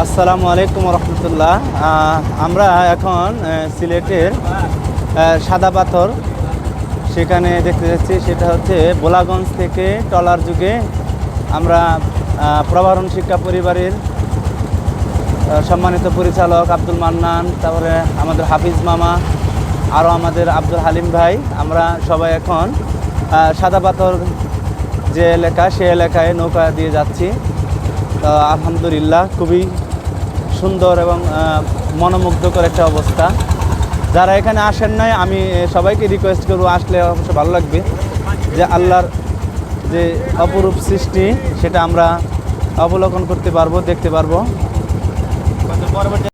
আসসালামু আলাইকুম রহমতুল্লাহ। আমরা এখন সিলেটের সাদা পাথর। সেখানে দেখতে যাচ্ছি সেটা হচ্ছে বোলাগঞ্জ থেকে টলার যুগে আমরা আহ, প্রবারণ শিক্ষা পরিবারের সম্মানিত পরিচালক আব্দুল মান্নান তারপরে আমাদের হাফিজ মামা আরও আমাদের আব্দুল হালিম ভাই। আমরা সবাই এখন সাদা পাথর যে এলাকা সে এলাকায় নৌকা দিয়ে যাচ্ছি। আলহামদুলিল্লাহ, খুবই সুন্দর এবং মনোমুগ্ধকর একটা অবস্থা। যারা এখানে আসেন নাই, আমি সবাইকে রিকোয়েস্ট করব, আসলে অবশ্য ভালো লাগবে যে আল্লাহর যে অপরূপ সৃষ্টি, সেটা আমরা অবলোকন করতে পারব, দেখতে পারব।